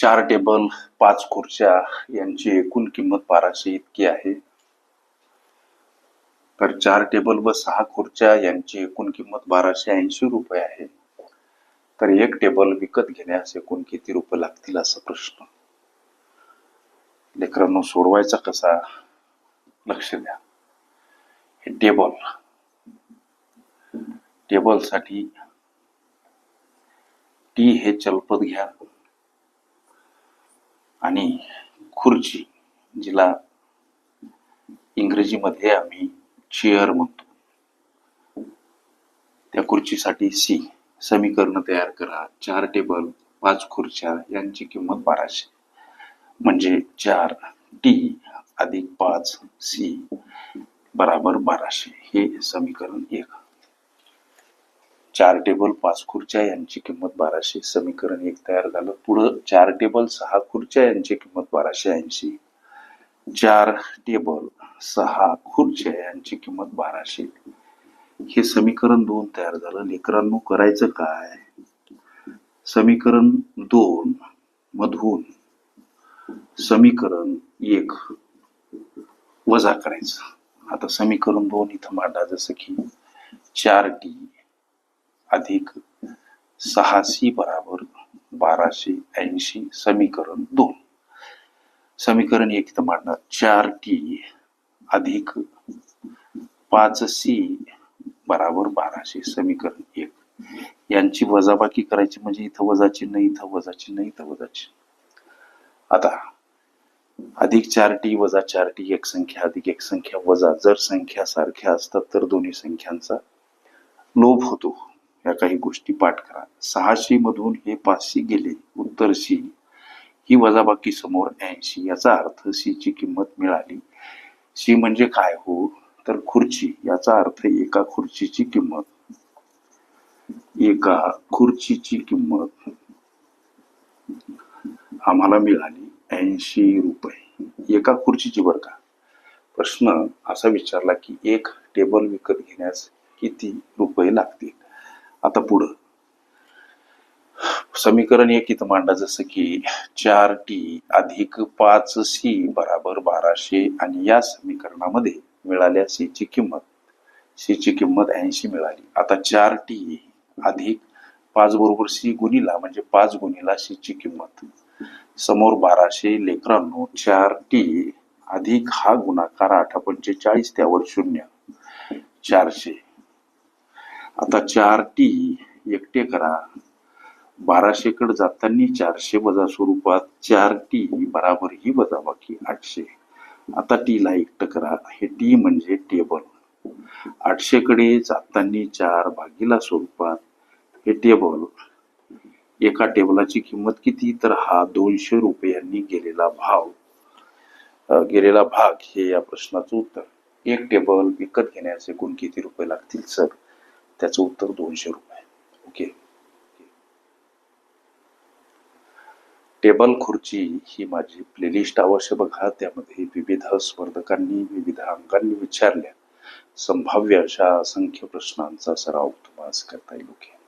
चार टेबल पाच खुर्च्या यांची एकूण किंमत बाराशे इतकी आहे. तर चार टेबल व सहा खुर्च्या यांची एकूण किंमत बाराशे ऐंशी रुपये आहे. तर एक टेबल विकत घेण्यास एकूण किती रुपये लागतील असा प्रश्न. लेकरांनो सोडवायचा कसा? लक्ष द्या. हे टेबल टेबलसाठी टी हे चलपद घ्या. आणि खुर्ची जिला इंग्रजीमध्ये आम्ही चेअर म्हणतो. त्या खुर्चीसाठी सी समीकरण तयार करा चार टेबल पाच खुर्च्या यांची किंमत बाराशे. म्हणजे चार टी अधिक पाच सी बराबर बाराशे. हे समीकरण एक. चार टेबल पाच खुर्च्या यांची किंमत बाराशे. समीकरण एक तयार झालं. पुढं चार टेबल सहा खुर्च्या यांची किंमत बाराशे ऐंशी. चार टेबल सहा खुर्च्या यांची किंमत बाराशे. हे समीकरण दोन तयार झालं. लेकरांनो करायचं काय? समीकरण दोन मधून समीकरण एक वजा करायचं. आता समीकरण दोन इथं मांडा. जसं की चार टी अधिक सहाशी बराबर बाराशे ऐंशी समीकरण दोन. समीकरण एक इथं मांडणार. चार टी अधिक पाच सी बराबर बाराशे समीकरण एक. यांची वजाबाकी करायची म्हणजे इथं वजा चिन्ह इथं वजा चिन्ह इथं वजा चिन्ह आता अधिक चार टी वजा चार टी एक संख्या अधिक एक संख्या वजा. जर संख्या सारख्या असतात तर दोन्ही संख्यांचा लोभ होतो. या काही गोष्टी पाठ करा. सहाशे मधून हे पाचशे गेले उत्तर सी ही वजाबाकी समोर ऐंशी. याचा अर्थ सी ची किंमत मिळाली. सी म्हणजे काय हो? तर खुर्ची. याचा अर्थ एका खुर्चीची किंमत. एका खुर्चीची किंमत. आम्हाला मिळाली ऐंशी रुपये. एका खुर्चीची बरं का? प्रश्न असा विचारला की एक टेबल विकत घेण्यास किती रुपये लागतील? आता पुढं. समीकरण एक इथं मांडा जसं की चार टी अधिक पाच सी बराबर बाराशे आणि या समीकरणामध्ये मिळाल्या सी ची किंमत. सी ची किंमत ऐंशी मिळाली. आता चार टी अधिक पाच बरोबर सी गुणिला म्हणजे पाच गुणिला सी ची किंमत. समोर बाराशे लेकरांनो चार टी अधिक हा गुणाकार आठ पंचेचाळीस त्यावर शून्य. चारशे. आता चार टी एकटे करा. बाराशे कडे जाताना चारशे वजा स्वरूपात चार टी बराबर ही वजा बाकी आठशे. आता टी ला एकटं करा. हे टी म्हणजे टेबल. आठशे कडे जाताना चार भागीला स्वरूपात हे टेबल. एका टेबलाची किंमत किती? तर हा दोनशे रुपयांनी गेलेला भाव. गेलेला भाग हे या प्रश्नाचं उत्तर. एक टेबल विकत घेण्यास एकूण किती रुपये लागतील सर? त्याचं उत्तर दोनशे रुपये. ओके टेबल खुर्ची ही माझी प्लेलिस्ट अवश्य बघा. त्यामध्ये विविध स्पर्धकांनी विविध अंगांनी विचारल्या. संभाव्य अशा असंख्य प्रश्नांचा सराव तुम्हाला करता येईल. ओके